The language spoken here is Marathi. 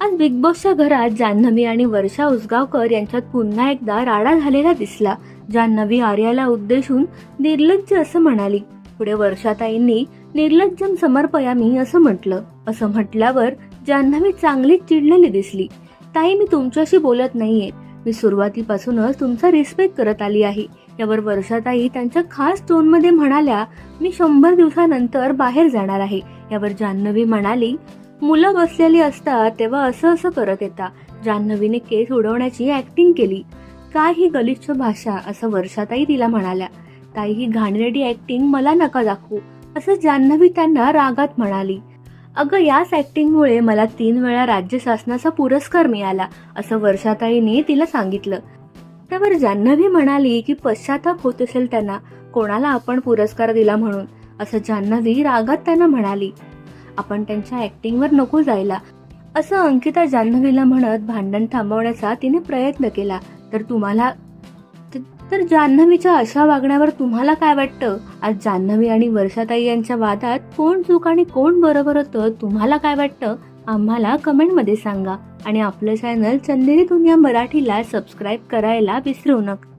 आज बिग बॉसच्या घरात जान्हवी आणि वर्षा उसगावकर यांच्यात पुन्हा एकदा राडा झालेला दिसला. जान्हवी आर्याला उद्देशून निर्लज्ज असं म्हणाली. पुढे वर्षाताईंनी निर्लज्जम समर्पयामी असं म्हटलं. असं म्हटल्यावर जान्हवी चांगलीच चिडलेली दिसली. ताई मी तुमच्याशी बोलत नाहीये. मी सुरुवातीपासूनच तुमचा रिस्पेक्ट करत आली आहे. यावर वर्षाताई त्यांच्या खास टोनमध्ये म्हणाल्या मी शंभर दिवसानंतर बाहेर जाणार आहे. यावर जान्हवी म्हणाली मुलं बसलेली असतात तेव्हा असं असं करत येता. जान्हवीने केस उडवण्याची ऍक्टिंग केली. काय ही गलिच्छ भाषा असं वर्षाताई तिला म्हणाल्या. ताई ही घाणेरडी ऍक्टिंग मला नका दाखवू असं जान्हवी त्यांना रागात म्हणाली. अगं याच ऍक्टिंगमुळे मला तीन वेळा राज्य शासनाचा पुरस्कार मिळाला असं वर्षाताईने तिला सांगितलं. त्यावर जान्हवी म्हणाली की पश्चाताप होत असेल त्यांना कोणाला आपण पुरस्कार दिला म्हणून असं जान्हवी रागात त्यांना म्हणाली. आपण त्यांच्या ऍक्टिंगवर नको जायला. असं अंकिता जान्हवीला म्हणत भांडण थांबवण्याचा तिने प्रयत्न केला. तर तुम्हाला तर जान्हवीच्या अशा वागण्यावर तुम्हाला काय वाटतं? आज जान्हवी आणि वर्षाताई यांच्या वादात कोण चूक आणि कोण बरोबर होतं? तुम्हाला काय वाटतं? आम्हाला कमेंटमध्ये सांगा. आणि आपलं चॅनल चंदेरी दुनिया मराठीला सबस्क्राईब करायला विसरू नका.